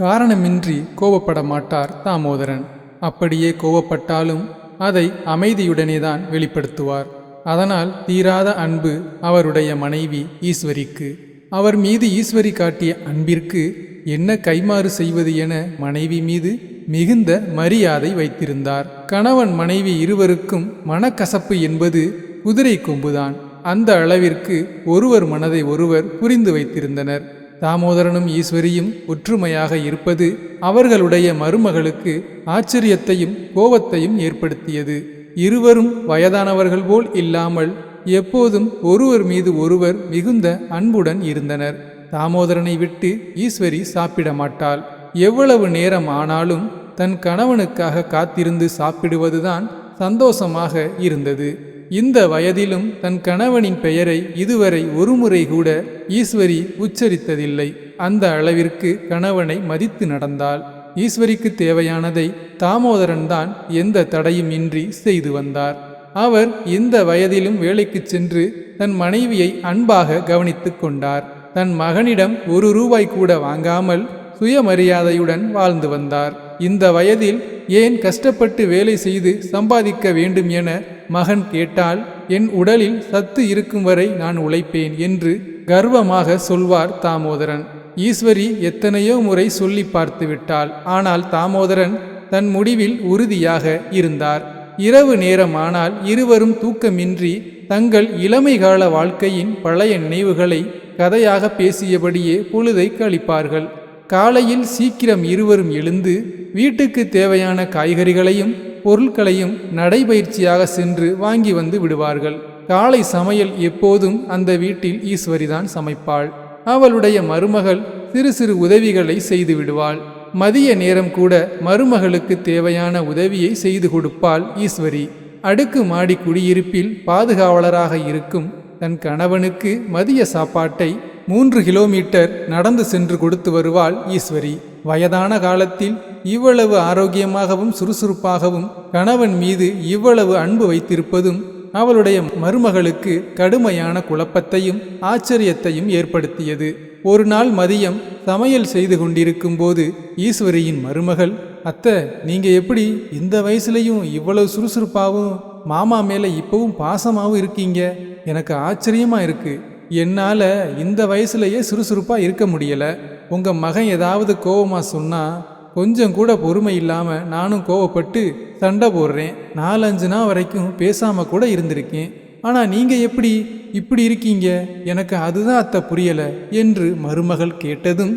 காரணமின்றி கோபப்பட மாட்டார் தாமோதரன். அப்படியே கோபப்பட்டாலும் அதை அமைதியுடனே தான் வெளிப்படுத்துவார். அதனால் தீராத அன்பு அவருடைய மனைவி ஈஸ்வரிக்கு. அவர் மீது ஈஸ்வரி காட்டிய அன்பிற்கு என்ன கைமாறு செய்வது என மனைவி மீது மிகுந்த மரியாதை வைத்திருந்தார். கணவன் மனைவி இருவருக்கும் மனக்கசப்பு என்பது குதிரை கொம்புதான். அந்த அளவிற்கு ஒருவர் மனதை ஒருவர் புரிந்து வைத்திருந்தனர். தாமோதரனும் ஈஸ்வரியும் ஒற்றுமையாக இருப்பது அவர்களுடைய மருமகளுக்கு ஆச்சரியத்தையும் கோபத்தையும் ஏற்படுத்தியது. இருவரும் வயதானவர்கள் போல் இல்லாமல் எப்போதும் ஒருவர் மீது ஒருவர் மிகுந்த அன்புடன் இருந்தனர். தாமோதரனை விட்டு ஈஸ்வரி சாப்பிட மாட்டாள். எவ்வளவு நேரம் ஆனாலும் தன் கணவனுக்காக காத்திருந்து சாப்பிடுவதுதான் சந்தோஷமாக இருந்தது. இந்த வயதிலும் தன் கணவனின் பெயரை இதுவரை ஒருமுறை கூட ஈஸ்வரி உச்சரித்ததில்லை. அந்த அளவிற்கு கணவனை மதித்து நடந்தாள். ஈஸ்வரிக்கு தேவையானதை தாமோதரன் தான் எந்த தடையும் இன்றி செய்து வந்தார். அவர் இந்த வயதிலும் வேலைக்கு சென்று தன் மனைவியை அன்பாக கவனித்துக் கொண்டார். தன் மகனிடம் ஒரு ரூபாய் கூட வாங்காமல் சுயமரியாதையுடன் வாழ்ந்து வந்தார். இந்த வயதில் ஏன் கஷ்டப்பட்டு வேலை செய்து சம்பாதிக்க வேண்டும் என மகன் கேட்டால் என் உடலில் சத்து இருக்கும் வரை நான் உழைப்பேன் என்று கர்வமாக சொல்வார் தாமோதரன். ஈஸ்வரி எத்தனையோ முறை சொல்லி பார்த்துவிட்டாள் ஆனால் தாமோதரன் தன் முடிவில் உறுதியாக இருந்தார். இரவு நேரம் ஆனால் இருவரும் தூக்கமின்றி தங்கள் இளமை கால வாழ்க்கையின் பழைய நினைவுகளை கதையாக பேசியபடியே பொழுதை கழிப்பார்கள். காலையில் சீக்கிரம் இருவரும் எழுந்து வீட்டுக்கு தேவையான காய்கறிகளையும் பொருட்களையும் நடைபயிற்சியாக சென்று வாங்கி வந்து விடுவார்கள். காலை சமையல் எப்போதும் அந்த வீட்டில் ஈஸ்வரிதான் சமைப்பாள். அவளுடைய மருமகள் சிறு சிறு உதவிகளை செய்து விடுவாள். மதிய நேரம் கூட மருமகளுக்கு தேவையான உதவியை செய்து கொடுப்பாள் ஈஸ்வரி. அடுக்கு மாடி குடியிருப்பில் பாதுகாவலராக இருக்கும் தன் கணவனுக்கு மதிய சாப்பாட்டை மூன்று கிலோமீட்டர் நடந்து சென்று கொடுத்து வருவாள் ஈஸ்வரி. வயதான காலத்தில் இவ்வளவு ஆரோக்கியமாகவும் சுறுசுறுப்பாகவும் கணவன் மீது இவ்வளவு அன்பு வைத்திருப்பதும் அவளுடைய மருமகளுக்கு கடுமையான குழப்பத்தையும் ஆச்சரியத்தையும் ஏற்படுத்தியது. ஒரு நாள் மதியம் சமையல் செய்து கொண்டிருக்கும் போது ஈஸ்வரியின் மருமகள் அத்தை நீங்க எப்படி இந்த வயசுலையும் இவ்வளவு சுறுசுறுப்பாகவும் மாமா மேல இப்பவும் பாசமாகவும் இருக்கீங்க? எனக்கு ஆச்சரியமா இருக்கு. என்னால் இந்த வயசுலயே சுறுசுறுப்பாக இருக்க முடியல. உங்கள் மகன் ஏதாவது கோவமாக சொன்னால் கொஞ்சம் கூட பொறுமை இல்லாமல் நானும் கோவப்பட்டு சண்டை போடுறேன். நாலஞ்சு நாள் வரைக்கும் பேசாமல் கூட இருந்திருக்கேன். ஆனால் நீங்கள் எப்படி? இப்படி இருக்கீங்க? எனக்கு அதுதான் அத்தை புரியலை என்று மருமகள் கேட்டதும்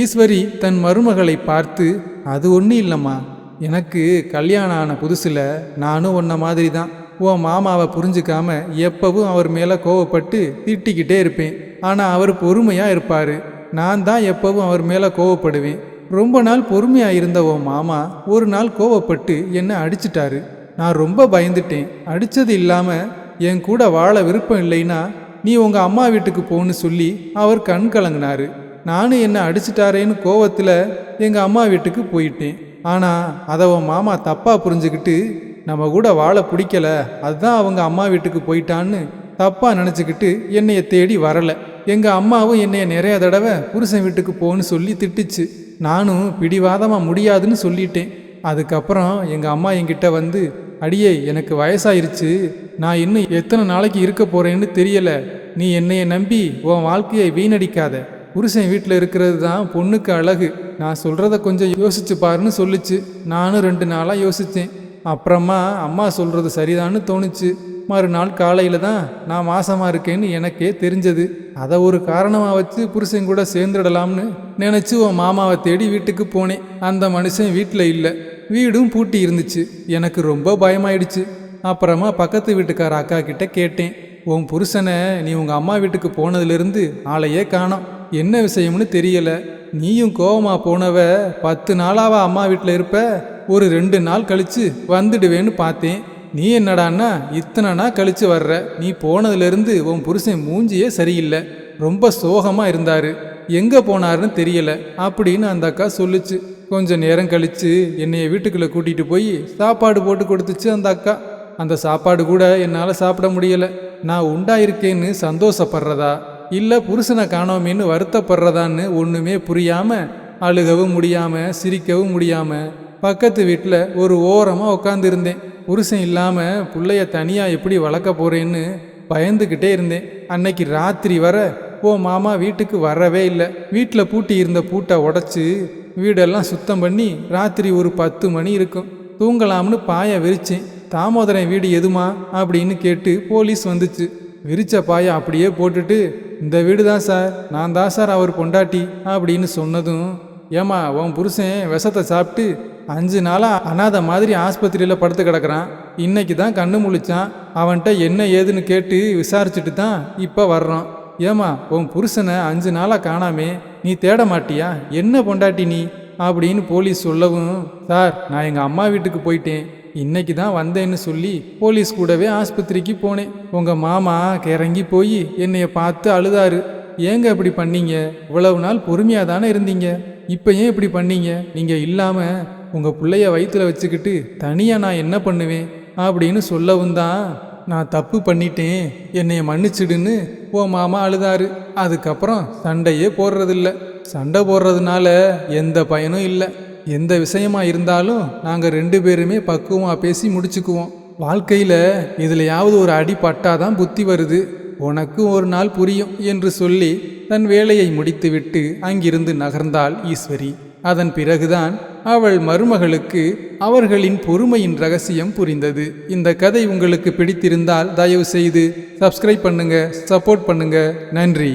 ஈஸ்வரி தன் மருமகளை பார்த்து அது ஒன்றும் இல்லைம்மா. எனக்கு கல்யாணம் ஆன புதுசில் நானும் ஒன்றை மாதிரி தான் உன் மாமாவை புரிஞ்சுக்காம எப்பவும் அவர் மேலே கோவப்பட்டு திட்டிக்கிட்டே இருப்பேன். ஆனால் அவர் பொறுமையாக இருப்பார். நான் தான் எப்பவும் அவர் மேலே கோவப்படுவேன். ரொம்ப நாள் பொறுமையாக இருந்த உன் மாமா ஒரு நாள் கோவப்பட்டு என்னை அடிச்சிட்டாரு. நான் ரொம்ப பயந்துட்டேன். அடித்தது இல்லாமல் என் கூட வாழ விருப்பம் இல்லைன்னா நீ உங்கள் அம்மா வீட்டுக்கு போன்னு சொல்லி அவர் கண் கலங்கினாரு. நானும் என்னை அடிச்சிட்டாரேன்னு கோவத்தில் எங்கள் அம்மா வீட்டுக்கு போயிட்டேன். ஆனால் அதை உன் மாமா தப்பாக புரிஞ்சுக்கிட்டு நம்ம கூட வாழ பிடிக்கல. அதுதான் அவங்க அம்மா வீட்டுக்கு போயிட்டான்னு தப்பாக நினச்சிக்கிட்டு என்னைய தேடி வரலை. எங்கள் அம்மாவும் என்னைய நிறைய தடவை புருஷன் வீட்டுக்கு போன்னு சொல்லி திட்டுச்சு. நானும் பிடிவாதமாக முடியாதுன்னு சொல்லிட்டேன். அதுக்கப்புறம் எங்கள் அம்மா என்கிட்ட வந்து அடியே எனக்கு வயசாயிருச்சு. நான் இன்னும் எத்தனை நாளைக்கு இருக்க போகிறேன்னு தெரியலை. நீ என்னைய நம்பி உன் வாழ்க்கையை வீணடிக்காத. புருஷன் வீட்டில் இருக்கிறது தான் பொண்ணுக்கு அழகு. நான் சொல்கிறத கொஞ்சம் யோசிச்சு பாருன்னு சொல்லுச்சு. நானும் ரெண்டு நாளாக யோசித்தேன் அப்புறமா அம்மா சொல்கிறது சரிதான்னு தோணுச்சு. மறுநாள் காலையில் தான் நான் மாசமாக இருக்கேன்னு எனக்கே தெரிஞ்சது. அதை ஒரு காரணமாக வச்சு புருஷன் கூட சேர்ந்துடலாம்னு நினச்சி உன் மாமாவை தேடி வீட்டுக்கு போனேன். அந்த மனுஷன் வீட்டில் இல்லை. வீடும் பூட்டி இருந்துச்சு. எனக்கு ரொம்ப பயமாயிடுச்சு. அப்புறமா பக்கத்து வீட்டுக்கார அக்கா கிட்ட கேட்டேன். உன் புருஷனை நீ உங்கள் அம்மா வீட்டுக்கு போனதுலேருந்து ஆளையே காணோம். என்ன விஷயம்னு தெரியலை. நீயும் கோவமாக போனவ பத்து நாளாவா அம்மா வீட்டில் இருப்ப. ஒரு ரெண்டு நாள் கழித்து வந்துடுவேன்னு பார்த்தேன். நீ என்னடான்னா இத்தனை நாள் கழிச்சு வர்ற? நீ போனதுலேருந்து உன் புருஷன் மூஞ்சியே சரியில்லை. ரொம்ப சோகமாக இருந்தார். எங்கே போனாருன்னு தெரியலை. அப்படின்னு அந்த அக்கா சொல்லுச்சு. கொஞ்ச நேரம் கழித்து என்னைய வீட்டுக்குள்ளே கூட்டிகிட்டு போய் சாப்பாடு போட்டு கொடுத்துச்சு அந்த அக்கா. அந்த சாப்பாடு கூட என்னால் சாப்பிட முடியல. நான் உண்டாயிருக்கேன்னு சந்தோஷப்படுறதா? இல்லை புருஷனை காணோமேன்னு வருத்தப்படுறதான்னு ஒன்றுமே புரியாமல் அழுகவும் முடியாமல் சிரிக்கவும் முடியாமல் பக்கத்து வீட்டில் ஒரு ஓரமாக உட்காந்துருந்தேன் புருஷன் இல்லாமல் பிள்ளைய தனியாக எப்படி வளர்க்க போகிறேன்னு பயந்துக்கிட்டே இருந்தேன். அன்னைக்கு ராத்திரி வர ஓ மாமா வீட்டுக்கு வரவே இல்லை. வீட்டில் பூட்டி இருந்த பூட்டை உடச்சி வீடெல்லாம் சுத்தம் பண்ணி ராத்திரி ஒரு பத்து மணி இருக்கும். தூங்கலாம்னு பாயை விரிச்சேன். தாமோதரன் வீடு எதுமா அப்படின்னு கேட்டு போலீஸ் வந்துச்சு. விரிச்ச பாயை அப்படியே போட்டுட்டு இந்த வீடு தான் சார். நான் தான் சார் அவர் பொண்டாட்டி. அப்படின்னு சொன்னதும் ஏமா உன் புருஷன் விஷத்தை சாப்பிட்டு அஞ்சு நாளாக அனாத மாதிரி ஆஸ்பத்திரியில் படுத்து கிடக்குறான். இன்னைக்கு தான் கண்ணு முழிச்சான். அவன்கிட்ட என்ன ஏதுன்னு கேட்டு விசாரிச்சுட்டு தான் இப்போ வர்றான். ஏமா உன் புருஷனை அஞ்சு நாளாக காணாமே நீ தேட மாட்டியா? என்ன பொண்டாட்டி நீ? அப்படின்னு போலீஸ் சொல்லவும் சார் நான் எங்கள் அம்மா வீட்டுக்கு போயிட்டேன். இன்னைக்கு தான் வந்தேன்னு சொல்லி போலீஸ் கூடவே ஆஸ்பத்திரிக்கு போனேன். உங்கள் மாமா கிறங்கி போய் என்னைய பார்த்து அழுதாரு. ஏங்க இப்படி பண்ணீங்க? இவ்வளவு நாள் பொறுமையாக தானே இருந்தீங்க? இப்போ ஏன் இப்படி பண்ணீங்க? நீங்கள் இல்லாமல் உங்கள் பிள்ளைய வயிற்றில் வச்சுக்கிட்டு தனியாக நான் என்ன பண்ணுவேன் அப்படின்னு சொல்லவும் தான் நான் தப்பு பண்ணிட்டேன். என்னைய மன்னிச்சிடுன்னு ஓ மாமா அழுதாரு. அதுக்கப்புறம் சண்டையே போடுறதில்ல. சண்டை போடுறதுனால எந்த பயனும் இல்லை. எந்த விஷயமா இருந்தாலும் நாங்கள் ரெண்டு பேருமே பக்குவமாக பேசி முடிச்சுக்குவோம். வாழ்க்கையில் இதுலையாவது ஒரு அடி பட்டாதான் புத்தி வருது. உனக்கு ஒரு நாள் புரியும் என்று சொல்லி தன் வேலையை முடித்துவிட்டு அங்கிருந்து நகர்ந்தாள் ஈஸ்வரி. அதன் பிறகுதான் அவள் மருமகளுக்கு அவர்களின் பொறுமையின் ரகசியம் புரிந்தது. இந்த கதை உங்களுக்கு பிடித்திருந்தால் தயவு செய்து சப்ஸ்கிரைப் பண்ணுங்க சப்போர்ட் பண்ணுங்க. நன்றி.